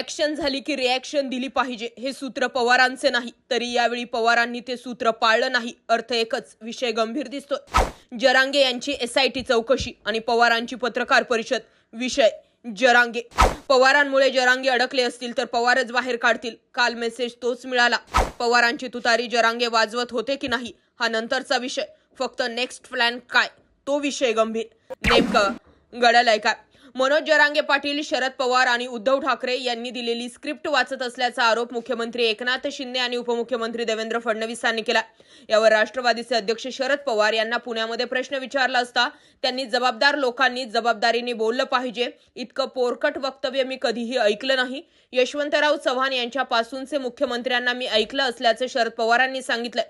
Action झाली की reaction दिली पाहिजे. हे सूत्र पवारांचे नाही. तरी यावेळी पवारांनी ते सूत्र पाळलं नाही. अर्थ एकच. विषय गंभीर दिसतोय. जरांगे यांची एसआयटी चौकशी आणि पवारांची पत्रकार परिषद. विषय जरांगे. पवारांमुळे जरांगे अडकले असतील तर पवारच बाहेर काढतील. काल मेसेज तोच मिळाला. पवारांची तुतारी जरांगे वाजवत होते की नाही हा नंतरचा विषय. फक्त नेक्स्ट प्लॅन काय? तो विषय गंभीर. नेमकं गडलंय काय मनोज जरांगे पाटील शरद पवार आणि उद्धव ठाकरे यांनी दिलेली स्क्रिप्ट वाचत असल्याचा आरोप मुख्यमंत्री एकनाथ शिंदे आणि उपमुख्यमंत्री देवेंद्र फडणवीस यांनी केला. यावर राष्ट्रवादीचे अध्यक्ष शरद पवार यांना पुण्यामध्ये प्रश्न विचारला असता त्यांनी जबाबदार लोकांनी जबाबदारीने बोललं पाहिजे. इतकं पोरकट वक्तव्य मी कधीही ऐकलं नाही. यशवंतराव चव्हाण यांच्यापासूनचे मुख्यमंत्र्यांना मी ऐकलं असल्याचं शरद पवारांनी सांगितलं.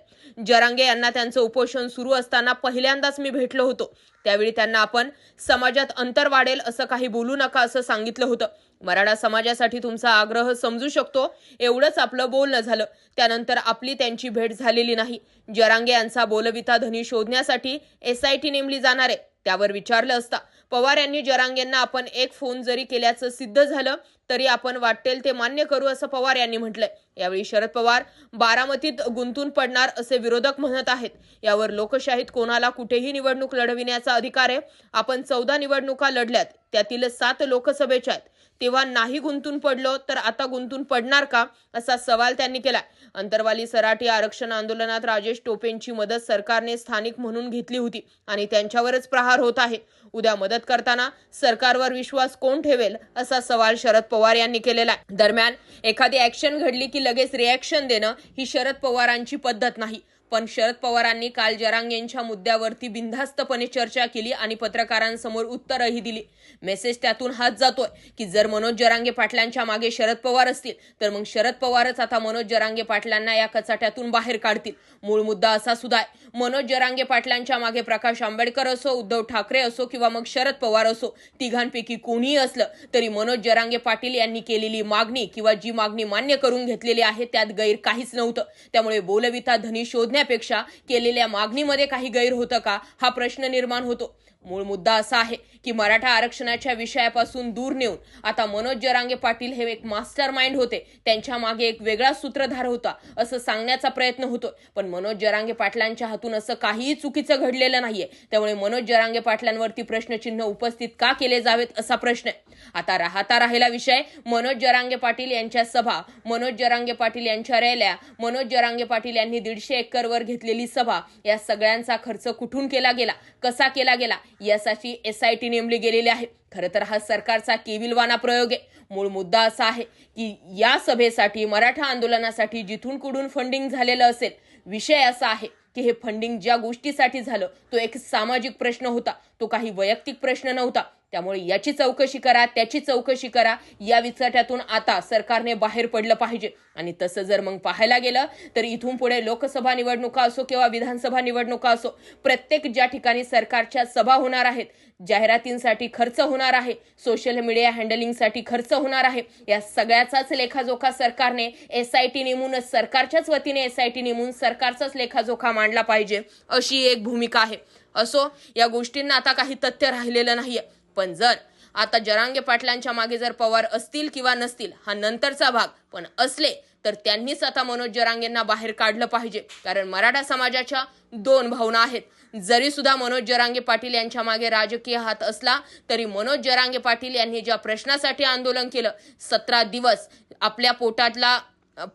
जरांगे यांना त्यांचं उपोषण सुरू असताना पहिल्यांदाच मी भेटलो होतो. त्यावेळी त्यांना आपण समाजात अंतर वाढेल असं काही बोलू नका असं सांगितलं होतं. मराठा समाजासाठी तुमचा आग्रह समजू शकतो. एवढंच आपलं बोलणं झालं. त्यानंतर आपली त्यांची भेट झालेली नाही. जरांगे यांचा बोलविता धनी शोधण्यासाठी एसआयटी नेमली जाणार आहे. त्यावर विचारलं असता. पवार यांनी जरांगेंना आपण एक फोन जरी केल्याचं सिद्ध झालं तरी आपण वाटेल ते मान्य करू असं पवार यांनी म्हटलंय. यावेळी शरद पवार बारामतीत गुंतून पडणार असे विरोधक म्हणत आहेत. यावर लोकशाहीत कोणाला कुठेही निवडणूक लढविण्याचा अधिकार आहे. आपण चौदा निवडणुका लढल्यात त्यातील सात लोकसभेच्या आहेत. तेव्हा नाही गुंतून पडलो तर आता गुंतून पडणार का असा सवाल त्यांनी केला अंतरवाली सराठी आरक्षण आंदोलनात राजेश टोपेंची मदत सरकारने स्थानिक म्हणून घेतली होती आणि त्यांच्यावरच प्रहार होत आहे. उद्या मदत करताना सरकारवर विश्वास कोण ठेवेल असा सवाल शरद पवार पवार यांनी केलेला आहे. दरम्यान एखादी ऍक्शन घडली की लगेच रिॲक्शन देणं ही शरद पवारांची पद्धत नाही. पण शरद पवारांनी काल जरांग यांच्या मुद्द्यावरती बिनधास्तपणे चर्चा केली आणि पत्रकारांसमोर उत्तरही दिली. मेसेज त्यातून हात जातोय की जर मनोज जरांगे पाटलांच्या मागे शरद पवार असतील तर मग शरद पवारच आता मनोज जरांगे पाटलांना या कचाट्यातून बाहेर काढतील. मूळ मुद्दा असा सुद्धा आहे. मनोज जरांगे पाटलांच्या मागे प्रकाश आंबेडकर असो उद्धव ठाकरे असो किंवा मग शरद पवार असो तिघांपैकी कोणीही असलं तरी मनोज जरांगे पाटील यांनी केलेली मागणी किंवा जी मागणी मान्य करून घेतलेली आहे त्यात गैर काहीच नव्हतं. त्यामुळे बोलविता धनी शोधण्यापेक्षा केलेल्या मागणीमध्ये काही गैर होतं का? हा प्रश्न निर्माण होतो. मूळ मुद्दा असा आहे की मराठा आरक्षणाच्या विषयापासून दूर नेऊन आता मनोज जरांगे पाटील हे एक मास्टर माइंड होते. त्यांच्या मागे एक वेगळा सूत्रधार होता असं सांगण्याचा प्रयत्न होतो पण मनोज जरांगे पाटलांच्या हातून असं काहीही चुकीचं घडलेलं नाहीये. त्यामुळे मनोज जरांगे पाटलांवरती प्रश्नचिन्ह उपस्थित का केले जावेत असा प्रश्न आहे. आता राहता राहिला विषय. मनोज जरांगे पाटील यांच्या सभा मनोज जरांगे पाटील यांच्या रॅल्या मनोज जरांगे पाटील यांनी दीडशे एकर वर घेतलेली सभा या सगळ्यांचा खर्च कुठून केला गेला? कसा केला गेला? यासाठी एस आय टी नेमली गेलेली आहे. खरं तर हा सरकारचा केविलवाना प्रयोग आहे. मूळ मुद्दा असा आहे की या सभेसाठी मराठा आंदोलनासाठी जिथून कुठून फंडिंग झालेलं असेल विषय असा आहे की हे फंडिंग ज्या गोष्टीसाठी झालं तो एक सामाजिक प्रश्न होता. तो काही वैयक्तिक प्रश्न नव्हता. त्यामुळे याची चौकशी करा त्याची चौकशी करा. या विचाट्यातून आता सरकारने बाहेर पडलं पाहिजे. आणि तसं जर मग पाहायला गेलं तर इथून पुढे लोकसभा निवडणुका असो किंवा विधानसभा निवडणुका असो प्रत्येक ज्या ठिकाणी सरकारच्या सभा होणार आहेत जाहिरातींसाठी खर्च होणार आहे सोशल मीडिया हँडलिंगसाठी खर्च होणार आहे या सगळ्याचाच लेखाजोखा सरकारने एस आय टी नेमूनच सरकारच्याच वतीने एस आय टी नेमून सरकारचाच लेखाजोखा मांडला पाहिजे अशी एक भूमिका आहे. असो या गोष्टींना आता काही तथ्य राहिलेलं नाहीये. पण जर आता जरांगे पाटलांच्या मागे जर पवार असतील किंवा नसतील हा नंतरचा भाग पण असले तर त्यांनीच आता मनोज जरांगेंना बाहेर काढलं पाहिजे. कारण मराठा समाजाच्या दोन भावना आहेत. जरी सुद्धा मनोज जरांगे पाटील यांच्या मागे राजकीय हात असला तरी मनोज जरांगे पाटील यांनी ज्या प्रश्नासाठी आंदोलन केलं सतरा दिवस आपल्या पोटातला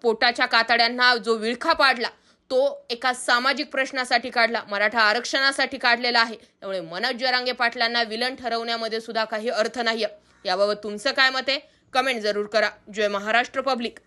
पोटाच्या कातड्यांना जो विळखा पाडला तो एका सामाजिक प्रश्नासाठी काढला मराठा आरक्षणासाठी काढलेला आहे. त्यामुळे मनोज जरांगे पाटलांना विलन ठरवण्यामध्ये सुद्धा काही अर्थ नाही याबाबत तुमचं काय मत आहे? कमेंट जरूर करा. जय महाराष्ट्र पब्लिक.